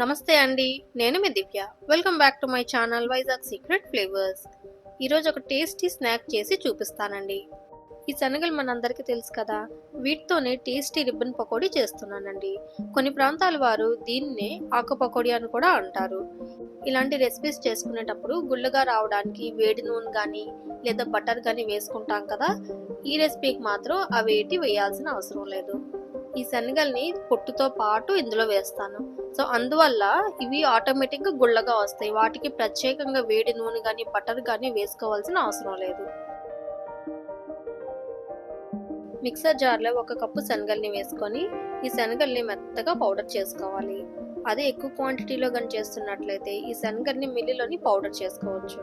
నమస్తే అండి నేను మీ Divya. Welcome back to my channel Vizag secret flavours ఈరోజు ఒక టేస్టీ స్నాక్ చేసి చూపిస్తానండి. ఈ శనగలు మనందరికీ తెలుసు కదా వీటితోనే టేస్టీ రిబ్బన్ పకోడీ చేస్తున్నానండి. కొన్ని ప్రాంతాల వారు దీన్నే ఆకు పకోడీ అని కూడా అంటారు. ఇలాంటి రెసిపీస్ చేసుకునేటప్పుడు గుళ్ళగా రావడానికి వేడి నూనె కానీ లేదా బటర్ కానీ వేసుకుంటాం కదా ఈ రెసిపీకి మాత్రం అవేటి వేయాల్సిన అవసరం లేదు. ఈ శనగల్ని పొట్టుతో పాటు ఇందులో వేస్తాను. సో అందువల్ల ఇవి ఆటోమేటిక్గా గుళ్ళగా వస్తాయి. వాటికి ప్రత్యేకంగా వేడి నూనె కానీ బటర్ కానీ వేసుకోవాల్సిన అవసరం లేదు. మిక్సర్ జార్లో ఒక కప్పు శనగల్ని వేసుకొని ఈ శనగల్ని మెత్తగా పౌడర్ చేసుకోవాలి. అదే ఎక్కువ క్వాంటిటీలో కానీ చేస్తున్నట్లయితే ఈ శనగల్ని మిల్లిలోని పౌడర్ చేసుకోవచ్చు.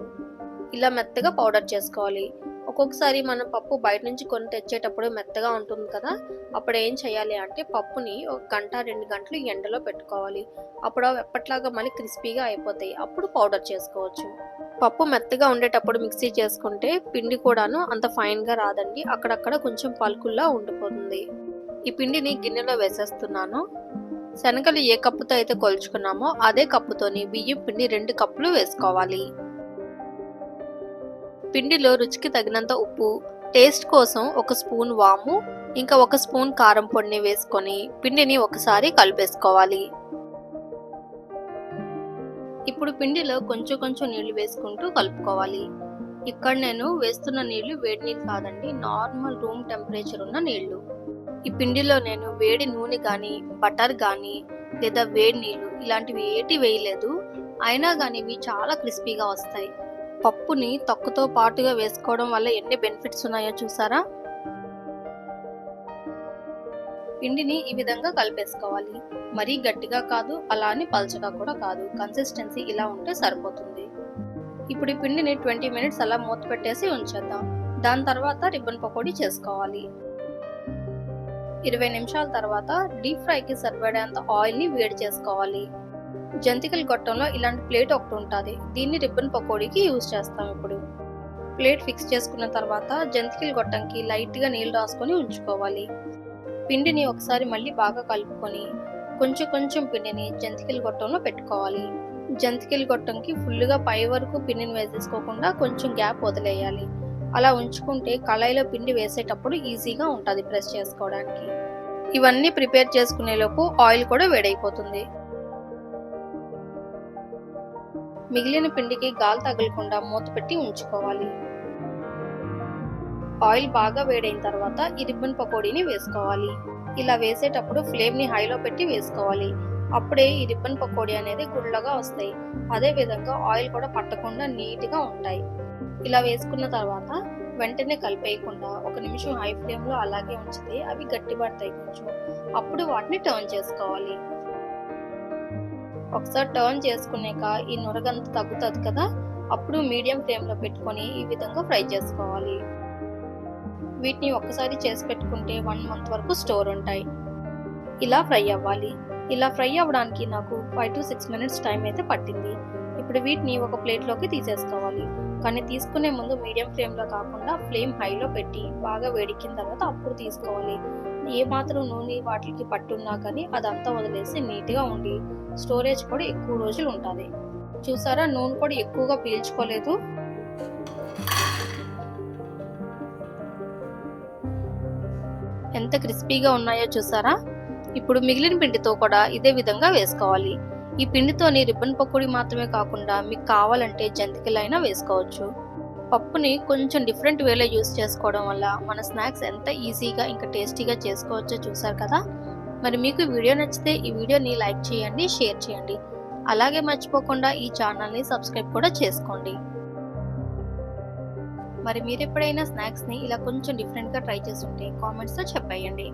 ఇలా మెత్తగా పౌడర్ చేసుకోవాలి. ఒక్కొక్కసారి మనం పప్పు బయట నుంచి కొని తెచ్చేటప్పుడు మెత్తగా ఉంటుంది కదా అప్పుడు ఏం చేయాలి అంటే పప్పుని ఒక గంట రెండు గంటలు ఎండలో పెట్టుకోవాలి. అప్పుడు ఎప్పట్లాగా మళ్ళీ క్రిస్పీగా అయిపోతాయి. అప్పుడు పౌడర్ చేసుకోవచ్చు. పప్పు మెత్తగా ఉండేటప్పుడు మిక్సీ చేసుకుంటే పిండి కూడాను అంత ఫైన్గా రాదండి. అక్కడక్కడ కొంచెం పలుకుల్లా ఉండిపోతుంది. ఈ పిండిని గిన్నెలో వేసేస్తున్నాను. శనగలు ఏ కప్పుతో అయితే కొలుచుకున్నామో అదే కప్పుతోని బియ్యం పిండి రెండు కప్పులు వేసుకోవాలి. పిండిలో రుచికి తగినంత ఉప్పు టేస్ట్ కోసం ఒక స్పూన్ వాము ఇంకా ఒక స్పూన్ కారం పొడిని వేసుకొని పిండిని ఒకసారి కలిపేసుకోవాలి. ఇప్పుడు పిండిలో కొంచెం కొంచెం నీళ్ళు వేసుకుంటూ కలుపుకోవాలి. ఇక్కడ నేను వేస్తున్న నీళ్ళు వేడి నీళ్ళు కాదండి నార్మల్ రూమ్ టెంపరేచర్ ఉన్న నీళ్ళు. ఈ పిండిలో నేను వేడి నూనె కానీ బటర్ కానీ లేదా వేడి నీళ్ళు ఇలాంటివి ఏటి వేయలేదు. అయినా కానీ ఇవి చాలా క్రిస్పీగా వస్తాయి. పప్పుని తొక్కతో పాటుగా వేసుకోవడం వల్ల ఎన్ని బెనిఫిట్స్ ఉన్నాయో చూసారా? పిండిని ఈ విధంగా కలిపేసుకోవాలి. మరీ గట్టిగా కాదు అలా అని పలచగా కూడా కాదు. కన్సిస్టెన్సీ ఇలా ఉంటే సరిపోతుంది. ఇప్పుడు ఈ పిండిని ట్వంటీ మినిట్స్ అలా మూత పెట్టేసి ఉంచేద్దాం. దాని తర్వాత రిబ్బన్ పకోడీ చేసుకోవాలి. ఇరవై నిమిషాల తర్వాత డీప్ ఫ్రైకి సరిపడేంత ఆయిల్ని వేడి చేసుకోవాలి. జంతికల గొట్టంలో ఇలాంటి ప్లేట్ ఒకటి ఉంటుంది. దీన్ని రిబ్బన్ పకోడీకి యూజ్ చేస్తాం ఇప్పుడు. ప్లేట్ ఫిక్స్ చేసుకున్న తర్వాత జంతికల గొట్టంకి లైట్గా నీళ్ళు రాసుకొని ఉంచుకోవాలి. పిండిని ఒకసారి మళ్ళీ బాగా కలుపుకొని కొంచెం కొంచెం పిండిని జంతికల గొట్టంలో పెట్టుకోవాలి. జంతికల గొట్టంకి ఫుల్గా పై వరకు పిండిని వేసేసుకోకుండా కొంచెం గ్యాప్ వదిలేయాలి. అలా ఉంచుకుంటే కళాయిలో పిండి వేసేటప్పుడు ఈజీగా ఉంటుంది ప్రెస్ చేసుకోవడానికి. ఇవన్నీ ప్రిపేర్ చేసుకునేలోపు ఆయిల్ కూడా వేడైపోతుంది. మిగిలిన పిండికి గాలి తగలకుండా మూత పెట్టి ఉంచుకోవాలి. ఆయిల్ బాగా వేడైన తర్వాత ఈ రిబ్బన్ పకోడీని వేసుకోవాలి. ఇలా వేసేటప్పుడు ఫ్లేమ్ని హైలో పెట్టి వేసుకోవాలి. అప్పుడే ఈ రిబ్బన్ పకోడీ అనేది గుళ్ళగా వస్తాయి. అదే విధంగా ఆయిల్ కూడా పట్టకుండా నీట్గా ఉంటాయి. ఇలా వేసుకున్న తర్వాత వెంటనే కలిపేయకుండా ఒక నిమిషం హై ఫ్లేమ్లో అలాగే ఉంచితే అవి గట్టిపడతాయి కొంచెం. అప్పుడు వాటిని టర్న్ చేసుకోవాలి. ఒకసారి టర్న్ చేసుకున్నాక ఈ నురగంత తగ్గుతుంది కదా అప్పుడు మీడియం ఫ్లేమ్లో పెట్టుకొని ఈ విధంగా ఫ్రై చేసుకోవాలి. వీటిని ఒక్కసారి చేసి పెట్టుకుంటే వన్ మంత్ వరకు స్టోర్ ఉంటాయి. ఇలా ఫ్రై అవ్వాలి. ఇలా ఫ్రై అవ్వడానికి నాకు five to six minutes time అయితే పట్టింది. ఇప్పుడు వీటిని ఒక ప్లేట్లోకి తీసేసుకోవాలి. కానీ తీసుకునే ముందు మీడియం ఫ్లేమ్లో కాకుండా ఫ్లేమ్ హైలో పెట్టి బాగా వేడికిన తర్వాత అప్పుడు తీసుకోవాలి. ఏ మాత్రం నూనె వాటికి పట్టున్నా కానీ అదంతా వదిలేసి నీట్గా ఉండి స్టోరేజ్ కూడా ఎక్కువ రోజులు ఉంటుంది. చూసారా? నూనె కూడా ఎక్కువగా పీల్చుకోలేదు. ఎంత క్రిస్పీగా ఉన్నాయో చూసారా? ఇప్పుడు మిగిలిన పిండితో కూడా ఇదే విధంగా వేసుకోవాలి. ఈ పిండితోని రిబ్బన్ పకోడీ మాత్రమే కాకుండా మీకు కావాలంటే జంతికలైనా వేసుకోవచ్చు. పప్పుని కొంచెం డిఫరెంట్ వేలో యూస్ చేసుకోవడం వల్ల మన స్నాక్స్ ఎంత ఈజీగా ఇంకా టేస్టీగా చేసుకోవచ్చో చూసారు కదా? మరి మీకు వీడియో నచ్చితే ఈ వీడియోని లైక్ చేయండి షేర్ చేయండి. అలాగే మర్చిపోకుండా ఈ ఛానల్ని సబ్స్క్రైబ్ కూడా చేసుకోండి. మరి మీరు ఎప్పుడైనా స్నాక్స్ని ఇలా కొంచెం డిఫరెంట్గా ట్రై చేసి ఉంటే కామెంట్స్లో చెప్పేయండి.